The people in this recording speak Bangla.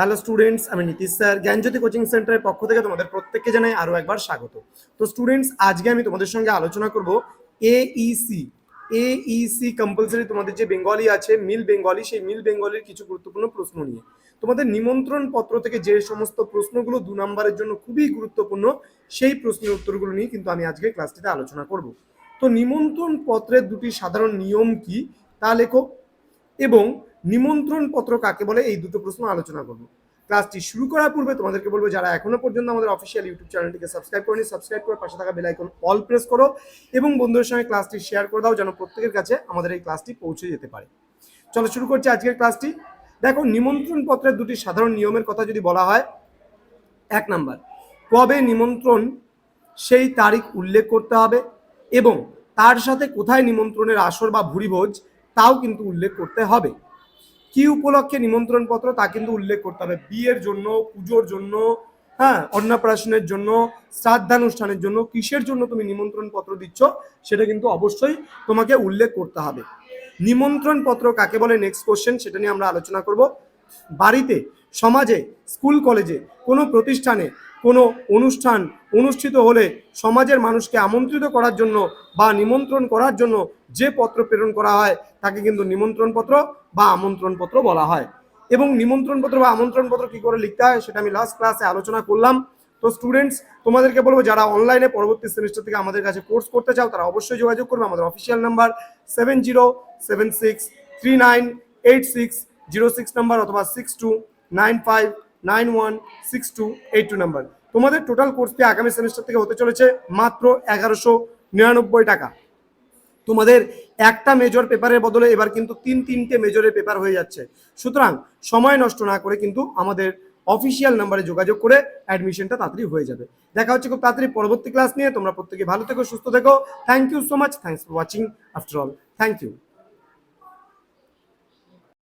হ্যালো স্টুডেন্টস, আমি নীতিশ স্যার। জ্ঞানজ্যোতি কোচিং সেন্টারের পক্ষ থেকে তোমাদের প্রত্যেককে জানাই আরও একবার স্বাগত। তো স্টুডেন্টস, আজকে আমি তোমাদের সঙ্গে আলোচনা করব এইসি এইসি কম্পালসারি তোমাদের যে বেঙ্গলি আছে, মিল বেঙ্গলি, সেই মিল বেঙ্গলির কিছু গুরুত্বপূর্ণ প্রশ্ন নিয়ে। তোমাদের নিমন্ত্রণ পত্র থেকে যে সমস্ত প্রশ্নগুলো দু নম্বরের জন্য খুবই গুরুত্বপূর্ণ, সেই প্রশ্নের উত্তরগুলো নিয়ে কিন্তু আমি আজকে ক্লাসটিতে আলোচনা করব। তো নিমন্ত্রণ পত্রের দুটি সাধারণ নিয়ম কি তা লেখো এবং নিমন্ত্রণ পত্র কাকে বলে? এই দুটো প্রশ্ন আলোচনা করব। ক্লাসটি শুরু করার পূর্বে তোমাদেরকে বলব, যারা এখনও পর্যন্ত আমাদের অফিসিয়াল ইউটিউব চ্যানেলটিকে সাবস্ক্রাইব করেনি সাবস্ক্রাইব করে পাশে থাকা বেল আইকন অল প্রেস করো এবং বন্ধুদের সঙ্গে ক্লাসটি শেয়ার করে দাও, যেন প্রত্যেকের কাছে আমাদের এই ক্লাসটি পৌঁছে যেতে পারে। চলো শুরু করছি আজকের ক্লাসটি দেখো নিমন্ত্রণ পত্রের দুটি সাধারণ নিয়মের কথা যদি বলা হয়, এক নাম্বার, কবে নিমন্ত্রণ সেই তারিখ উল্লেখ করতে হবে এবং তার সাথে কোথায় নিমন্ত্রণের আসর বা ভুরিভোজ তাও কিন্তু উল্লেখ করতে হবে। কি উপলক্ষে নিমন্ত্রণ পত্র তা কিন্তু উল্লেখ করতে হবে। বিয়ের জন্য, পুজোর জন্য হ্যাঁ অন্নপ্রাশনের জন্য, শ্রাদ্ধানুষ্ঠানের জন্য, কিসের জন্য তুমি নিমন্ত্রণ পত্র দিচ্ছ সেটা কিন্তু অবশ্যই তোমাকে উল্লেখ করতে হবে। নিমন্ত্রণ পত্র কাকে বলে? নেক্সট কোশ্চেন সেটা নিয়ে আমরা আলোচনা করব। বাড়িতে, সমাজে, স্কুল, কলেজে, কোনো প্রতিষ্ঠানে, কোনো অনুষ্ঠান অনুষ্ঠিত হলে সমাজের মানুষকে আমন্ত্রিত করার জন্য বা নিমন্ত্রণ করার জন্য যে পত্র প্রেরণ করা হয়, তাকে কিন্তু নিমন্ত্রণ পত্র বা আমন্ত্রণ পত্র বলা হয়। এবং নিমন্ত্রণ পত্র বা আমন্ত্রণ পত্র কি করে লিখতে হয়, সেটা আমি লাস্ট ক্লাসে আলোচনা করলাম। তো স্টুডেন্টস তোমাদেরকে বলব, যারা অনলাইনে পরবর্তী সেমিস্টার থেকে আমাদের কাছে কোর্স করতে চাও, তারা অবশ্যই যোগাযোগ করবে। আমাদের official number seven zero seven six three nine eight six zero six number অথবা six two nine five nine one six two eight two number তোমাদের টোটাল কোর্স ফি আগামী সেমিস্টার থেকে হতে চলেছে মাত্র এগারোশো নিরানব্বই টাকা। তোমাদের একটা মেজর পেপারের বদলে এবার কিন্তু তিন তিনটে মেজরের পেপার হয়ে যাচ্ছে। সুতরাং সময় নষ্ট না করে কিন্তু আমাদের অফিসিয়াল নাম্বারে যোগাযোগ করে অ্যাডমিশনটা তাড়াতাড়ি হয়ে যাবে। দেখা হচ্ছে খুব তাড়াতাড়ি পরবর্তী ক্লাস নিয়ে। তোমরা প্রত্যেকে ভালো থেকো, সুস্থ থেকো। Thank you so much thanks for watching after all thank you